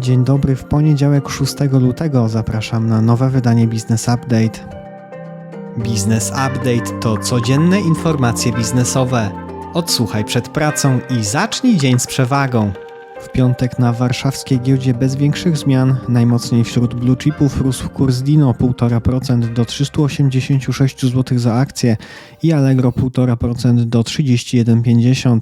Dzień dobry, w poniedziałek 6 lutego zapraszam na nowe wydanie Business Update. Business Update to codzienne informacje biznesowe. Odsłuchaj przed pracą i zacznij dzień z przewagą. W piątek na warszawskiej giełdzie bez większych zmian, najmocniej wśród blue chipów rósł kurs Dino 1,5% do 386 zł za akcję i Allegro 1,5% do 31,50.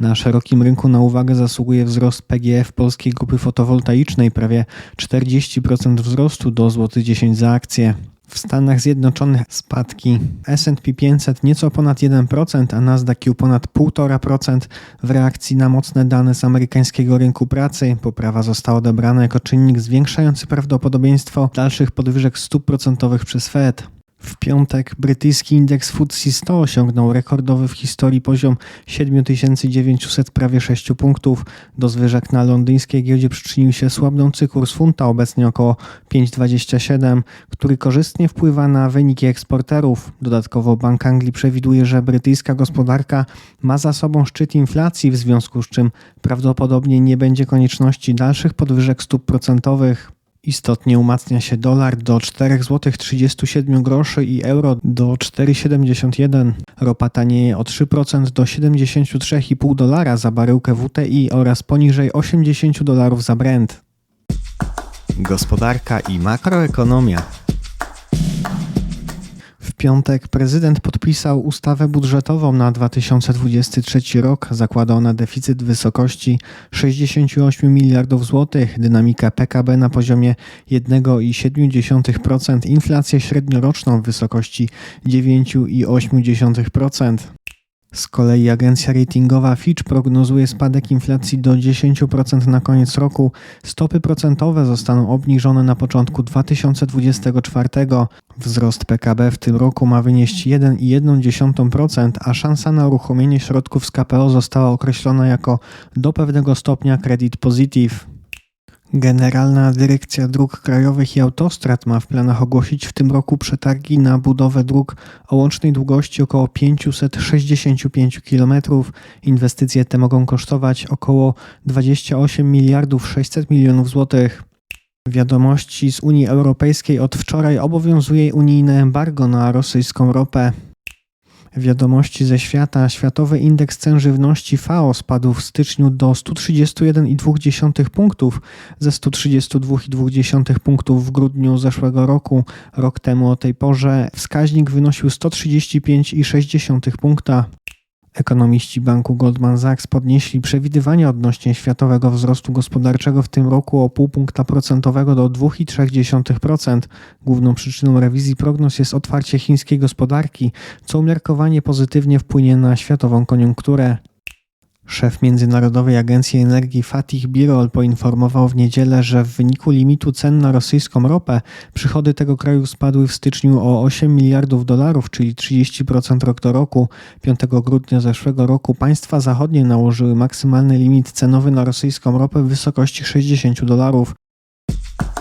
Na szerokim rynku na uwagę zasługuje wzrost PGF polskiej grupy fotowoltaicznej, prawie 40% wzrostu do zł 10 za akcję. W Stanach Zjednoczonych spadki S&P 500 nieco ponad 1%, a Nasdaq ponad 1,5% w reakcji na mocne dane z amerykańskiego rynku pracy. Poprawa została odebrana jako czynnik zwiększający prawdopodobieństwo dalszych podwyżek stóp procentowych przez Fed. W piątek brytyjski indeks FTSE 100 osiągnął rekordowy w historii poziom 7900 prawie 6 punktów. Do zwyżek na londyńskiej giełdzie przyczynił się słabnący kurs funta, obecnie około 5,27, który korzystnie wpływa na wyniki eksporterów. Dodatkowo Bank Anglii przewiduje, że brytyjska gospodarka ma za sobą szczyt inflacji, w związku z czym prawdopodobnie nie będzie konieczności dalszych podwyżek stóp procentowych. Istotnie umacnia się dolar do 4,37 zł i euro do 4,71. Ropa tanieje o 3% do 73,5 dolara za baryłkę WTI oraz poniżej 80 dolarów za Brent. Gospodarka i makroekonomia. W piątek prezydent podpisał ustawę budżetową na 2023 rok. Zakłada ona deficyt w wysokości 68 miliardów złotych, dynamikę PKB na poziomie 1,7%, inflację średnioroczną w wysokości 9,8%. Z kolei agencja ratingowa Fitch prognozuje spadek inflacji do 10% na koniec roku. Stopy procentowe zostaną obniżone na początku 2024. Wzrost PKB w tym roku ma wynieść 1,1%, a szansa na uruchomienie środków z KPO została określona jako do pewnego stopnia credit positive. Generalna Dyrekcja Dróg Krajowych i Autostrad ma w planach ogłosić w tym roku przetargi na budowę dróg o łącznej długości około 565 km. Inwestycje te mogą kosztować około 28 miliardów 600 milionów złotych. Wiadomości z Unii Europejskiej od wczoraj obowiązuje unijne embargo na rosyjską ropę. Wiadomości ze świata. Światowy indeks cen żywności FAO spadł w styczniu do 131,2 punktów ze 132,2 punktów w grudniu zeszłego roku. Rok temu o tej porze wskaźnik wynosił 135,6 punkta. Ekonomiści banku Goldman Sachs podnieśli przewidywania odnośnie światowego wzrostu gospodarczego w tym roku o pół punkta procentowego do 2,3%. Główną przyczyną rewizji prognoz jest otwarcie chińskiej gospodarki, co umiarkowanie pozytywnie wpłynie na światową koniunkturę. Szef Międzynarodowej Agencji Energii Fatih Birol poinformował w niedzielę, że w wyniku limitu cen na rosyjską ropę przychody tego kraju spadły w styczniu o 8 miliardów dolarów, czyli 30% rok do roku. 5 grudnia zeszłego roku państwa zachodnie nałożyły maksymalny limit cenowy na rosyjską ropę w wysokości 60 dolarów.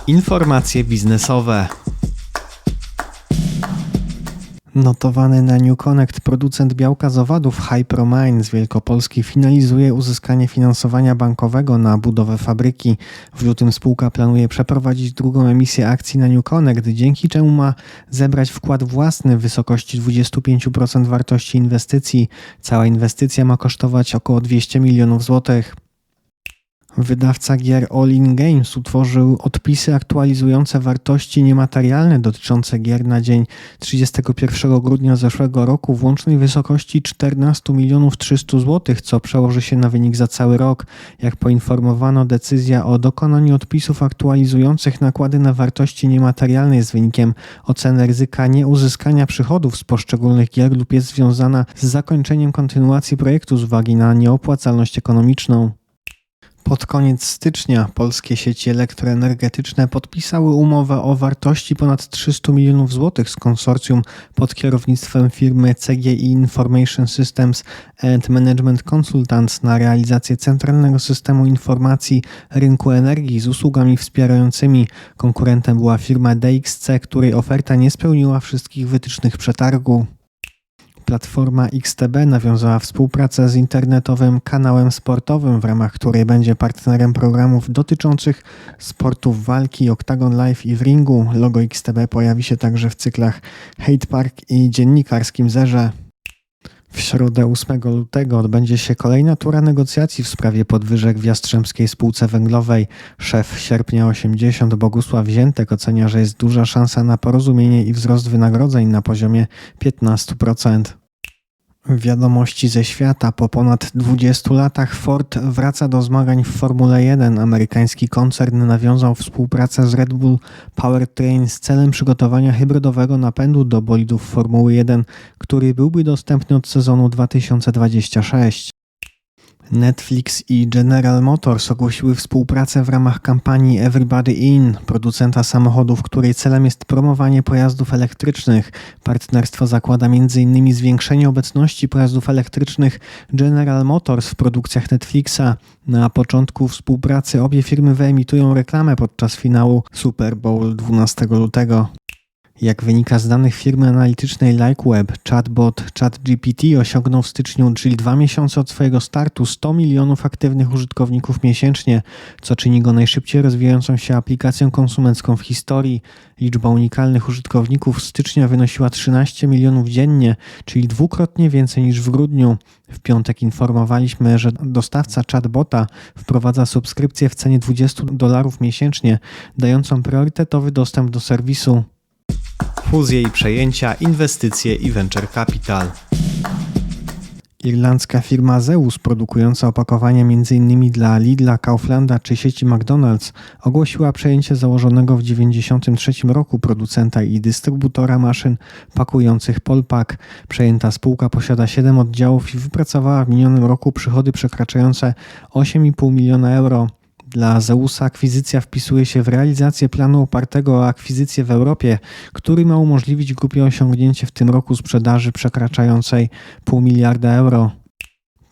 Informacje biznesowe. Notowany na New Connect producent białka z owadów Hypromine z Wielkopolski finalizuje uzyskanie finansowania bankowego na budowę fabryki. W lutym spółka planuje przeprowadzić drugą emisję akcji na New Connect, dzięki czemu ma zebrać wkład własny w wysokości 25% wartości inwestycji. Cała inwestycja ma kosztować około 200 milionów złotych. Wydawca gier All In Games utworzył odpisy aktualizujące wartości niematerialne dotyczące gier na dzień 31 grudnia zeszłego roku w łącznej wysokości 14 milionów 300 zł, co przełoży się na wynik za cały rok. Jak poinformowano, decyzja o dokonaniu odpisów aktualizujących nakłady na wartości niematerialne jest wynikiem oceny ryzyka nieuzyskania przychodów z poszczególnych gier lub jest związana z zakończeniem kontynuacji projektu z uwagi na nieopłacalność ekonomiczną. Pod koniec stycznia polskie sieci elektroenergetyczne podpisały umowę o wartości ponad 300 milionów złotych z konsorcjum pod kierownictwem firmy CGI Information Systems and Management Consultants na realizację centralnego systemu informacji rynku energii z usługami wspierającymi. Konkurentem była firma DXC, której oferta nie spełniła wszystkich wytycznych przetargu. Platforma XTB nawiązała współpracę z internetowym kanałem sportowym, w ramach której będzie partnerem programów dotyczących sportów walki Octagon Live i w ringu. Logo XTB pojawi się także w cyklach Hate Park i Dziennikarskim Zerze. W środę 8 lutego odbędzie się kolejna tura negocjacji w sprawie podwyżek w Jastrzębskiej Spółce Węglowej. Szef sierpnia 80 Bogusław Ziętek ocenia, że jest duża szansa na porozumienie i wzrost wynagrodzeń na poziomie 15%. Wiadomości ze świata. Po ponad 20 latach Ford wraca do zmagań w Formule 1. Amerykański koncern nawiązał współpracę z Red Bull Powertrain z celem przygotowania hybrydowego napędu do bolidów Formuły 1, który byłby dostępny od sezonu 2026. Netflix i General Motors ogłosiły współpracę w ramach kampanii Everybody In, producenta samochodów, której celem jest promowanie pojazdów elektrycznych. Partnerstwo zakłada m.in. zwiększenie obecności pojazdów elektrycznych General Motors w produkcjach Netflixa. Na początku współpracy obie firmy wyemitują reklamę podczas finału Super Bowl 12 lutego. Jak wynika z danych firmy analitycznej LikeWeb, chatbot ChatGPT osiągnął w styczniu, czyli dwa miesiące od swojego startu, 100 milionów aktywnych użytkowników miesięcznie, co czyni go najszybciej rozwijającą się aplikacją konsumencką w historii. Liczba unikalnych użytkowników w stycznia wynosiła 13 milionów dziennie, czyli dwukrotnie więcej niż w grudniu. W piątek informowaliśmy, że dostawca chatbota wprowadza subskrypcję w cenie 20 dolarów miesięcznie, dającą priorytetowy dostęp do serwisu fuzje i przejęcia, inwestycje i venture capital. Irlandzka firma Zeus, produkująca opakowania m.in. dla Lidla, Kauflanda czy sieci McDonald's, ogłosiła przejęcie założonego w 1993 roku producenta i dystrybutora maszyn pakujących Polpak. Przejęta spółka posiada 7 oddziałów i wypracowała w minionym roku przychody przekraczające 8,5 miliona euro. Dla Zeusa akwizycja wpisuje się w realizację planu opartego o akwizycję w Europie, który ma umożliwić grupie osiągnięcie w tym roku sprzedaży przekraczającej pół miliarda euro.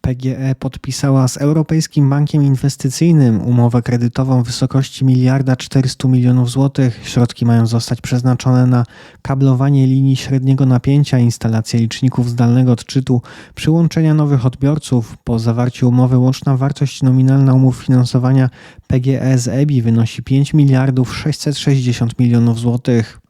PGE podpisała z Europejskim Bankiem Inwestycyjnym umowę kredytową w wysokości miliarda 400 milionów złotych. Środki mają zostać przeznaczone na kablowanie linii średniego napięcia, instalację liczników zdalnego odczytu, przyłączenia nowych odbiorców. Po zawarciu umowy łączna wartość nominalna umów finansowania PGE z EBI wynosi 5 miliardów 660 milionów złotych.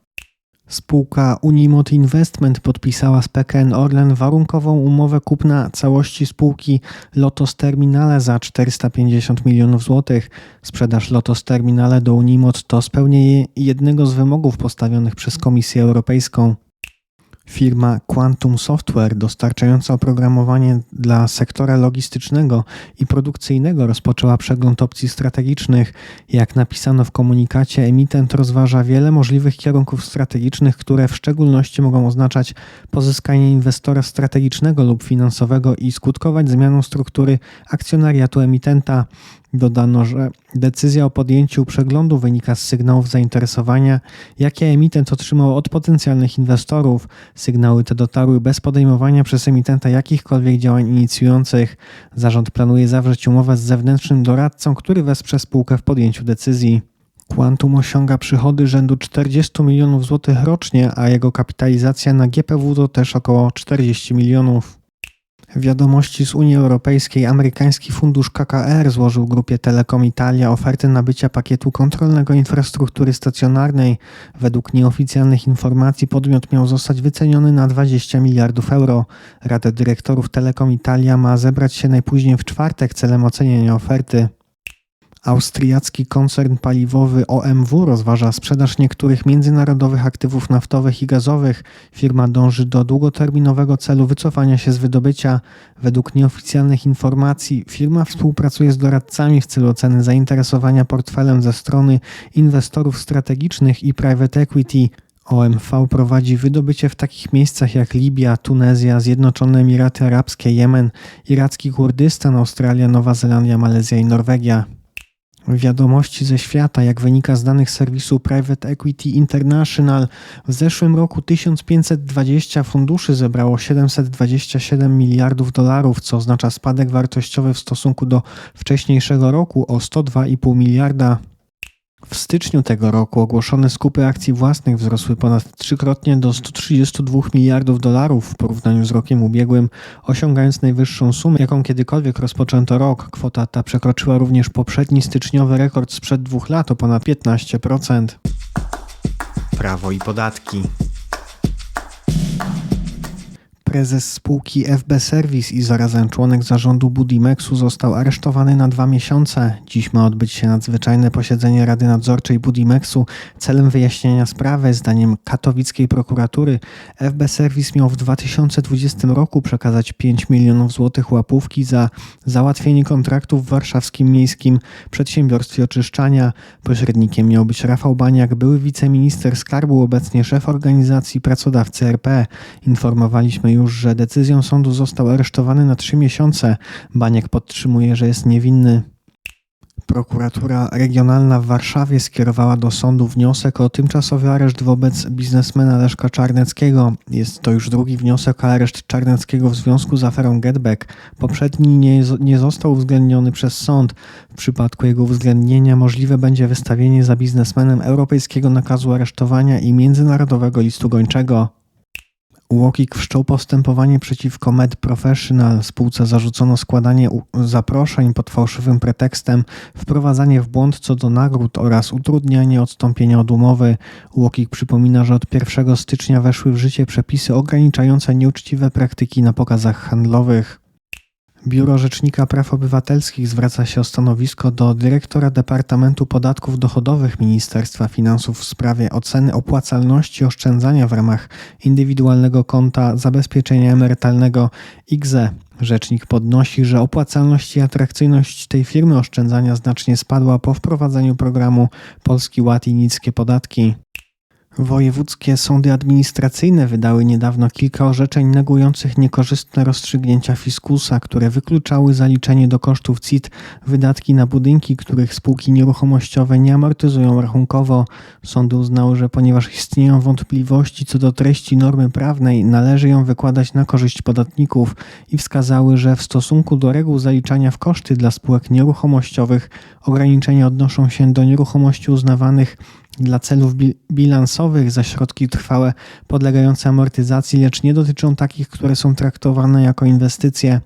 Spółka Unimot Investment podpisała z PKN Orlen warunkową umowę kupna całości spółki Lotos Terminale za 450 milionów złotych. Sprzedaż Lotos Terminale do Unimot to spełnienie jednego z wymogów postawionych przez Komisję Europejską. Firma Quantum Software, dostarczająca oprogramowanie dla sektora logistycznego i produkcyjnego, rozpoczęła przegląd opcji strategicznych. Jak napisano w komunikacie, emitent rozważa wiele możliwych kierunków strategicznych, które w szczególności mogą oznaczać pozyskanie inwestora strategicznego lub finansowego i skutkować zmianą struktury akcjonariatu emitenta. Dodano, że decyzja o podjęciu przeglądu wynika z sygnałów zainteresowania, jakie emitent otrzymał od potencjalnych inwestorów. Sygnały te dotarły bez podejmowania przez emitenta jakichkolwiek działań inicjujących. Zarząd planuje zawrzeć umowę z zewnętrznym doradcą, który wesprze spółkę w podjęciu decyzji. Quantum osiąga przychody rzędu 40 milionów złotych rocznie, a jego kapitalizacja na GPW to też około 40 milionów. Wiadomości z Unii Europejskiej. Amerykański fundusz KKR złożył grupie Telekom Italia ofertę nabycia pakietu kontrolnego infrastruktury stacjonarnej. Według nieoficjalnych informacji podmiot miał zostać wyceniony na 20 miliardów euro. Rada dyrektorów Telekom Italia ma zebrać się najpóźniej w czwartek celem ocenienia oferty. Austriacki koncern paliwowy OMW rozważa sprzedaż niektórych międzynarodowych aktywów naftowych i gazowych. Firma dąży do długoterminowego celu wycofania się z wydobycia. Według nieoficjalnych informacji firma współpracuje z doradcami w celu oceny zainteresowania portfelem ze strony inwestorów strategicznych i private equity. OMV prowadzi wydobycie w takich miejscach jak Libia, Tunezja, Zjednoczone Emiraty Arabskie, Jemen, iracki Kurdystan, Australia, Nowa Zelandia, Malezja i Norwegia. Wiadomości ze świata, jak wynika z danych serwisu Private Equity International, w zeszłym roku 1520 funduszy zebrało 727 miliardów dolarów, co oznacza spadek wartościowy w stosunku do wcześniejszego roku o 102,5 miliarda. W styczniu tego roku ogłoszone skupy akcji własnych wzrosły ponad trzykrotnie do 132 miliardów dolarów w porównaniu z rokiem ubiegłym, osiągając najwyższą sumę, jaką kiedykolwiek rozpoczęto rok. Kwota ta przekroczyła również poprzedni styczniowy rekord sprzed dwóch lat o ponad 15%. Prawo i podatki. Prezes spółki FB Service i zarazem członek zarządu Budimexu został aresztowany na dwa miesiące. Dziś ma odbyć się nadzwyczajne posiedzenie Rady Nadzorczej Budimexu celem wyjaśnienia sprawy. Zdaniem katowickiej prokuratury FB Service miał w 2020 roku przekazać 5 milionów złotych łapówki za załatwienie kontraktu w warszawskim miejskim przedsiębiorstwie oczyszczania. Pośrednikiem miał być Rafał Baniak, były wiceminister skarbu, obecnie szef organizacji pracodawcy RP. Informowaliśmy już, że decyzją sądu został aresztowany na trzy miesiące. Baniek podtrzymuje, że jest niewinny. Prokuratura Regionalna w Warszawie skierowała do sądu wniosek o tymczasowy areszt wobec biznesmena Leszka Czarneckiego. Jest to już drugi wniosek o areszt Czarneckiego w związku z aferą Getback. Poprzedni nie, nie został uwzględniony przez sąd. W przypadku jego uwzględnienia możliwe będzie wystawienie za biznesmenem europejskiego nakazu aresztowania i międzynarodowego listu gończego. UOKiK wszczął postępowanie przeciwko Med Professional. Spółce zarzucono składanie zaproszeń pod fałszywym pretekstem, wprowadzanie w błąd co do nagród oraz utrudnianie odstąpienia od umowy. UOKiK przypomina, że od 1 stycznia weszły w życie przepisy ograniczające nieuczciwe praktyki na pokazach handlowych. Biuro Rzecznika Praw Obywatelskich zwraca się o stanowisko do dyrektora Departamentu Podatków Dochodowych Ministerstwa Finansów w sprawie oceny opłacalności oszczędzania w ramach indywidualnego konta zabezpieczenia emerytalnego IGZE. Rzecznik podnosi, że opłacalność i atrakcyjność tej firmy oszczędzania znacznie spadła po wprowadzeniu programu Polski Ład i niskie podatki. Wojewódzkie sądy administracyjne wydały niedawno kilka orzeczeń negujących niekorzystne rozstrzygnięcia fiskusa, które wykluczały zaliczenie do kosztów CIT wydatki na budynki, których spółki nieruchomościowe nie amortyzują rachunkowo. Sądy uznały, że ponieważ istnieją wątpliwości co do treści normy prawnej, należy ją wykładać na korzyść podatników i wskazały, że w stosunku do reguł zaliczania w koszty dla spółek nieruchomościowych ograniczenia odnoszą się do nieruchomości uznawanych dla celów bilansowych za środki trwałe podlegające amortyzacji, lecz nie dotyczą takich, które są traktowane jako inwestycje.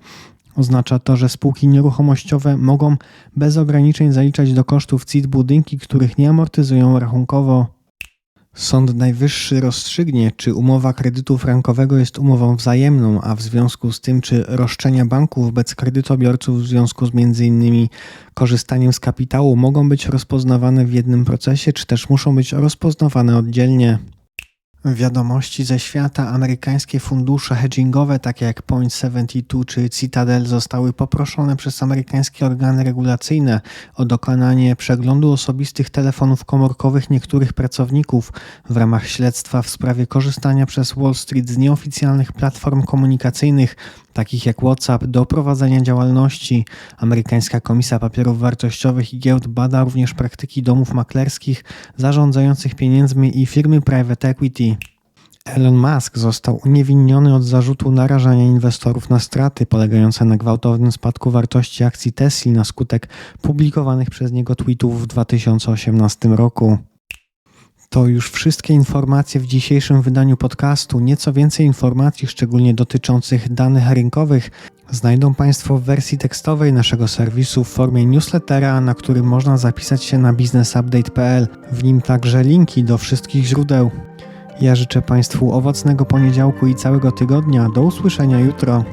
Oznacza to, że spółki nieruchomościowe mogą bez ograniczeń zaliczać do kosztów CIT budynki, których nie amortyzują rachunkowo. Sąd Najwyższy rozstrzygnie, czy umowa kredytu frankowego jest umową wzajemną, a w związku z tym, czy roszczenia banków wobec kredytobiorców w związku z m.in. korzystaniem z kapitału mogą być rozpoznawane w jednym procesie, czy też muszą być rozpoznawane oddzielnie. Wiadomości ze świata amerykańskie fundusze hedgingowe takie jak Point72 czy Citadel zostały poproszone przez amerykańskie organy regulacyjne o dokonanie przeglądu osobistych telefonów komórkowych niektórych pracowników w ramach śledztwa w sprawie korzystania przez Wall Street z nieoficjalnych platform komunikacyjnych takich jak WhatsApp, do prowadzenia działalności. Amerykańska Komisja Papierów Wartościowych i Giełd bada również praktyki domów maklerskich zarządzających pieniędzmi i firmy private equity. Elon Musk został uniewinniony od zarzutu narażania inwestorów na straty polegające na gwałtownym spadku wartości akcji Tesla na skutek publikowanych przez niego tweetów w 2018 roku. To już wszystkie informacje w dzisiejszym wydaniu podcastu. Nieco więcej informacji, szczególnie dotyczących danych rynkowych, znajdą Państwo w wersji tekstowej naszego serwisu w formie newslettera, na którym można zapisać się na businessupdate.pl. W nim także linki do wszystkich źródeł. Ja życzę Państwu owocnego poniedziałku i całego tygodnia. Do usłyszenia jutro.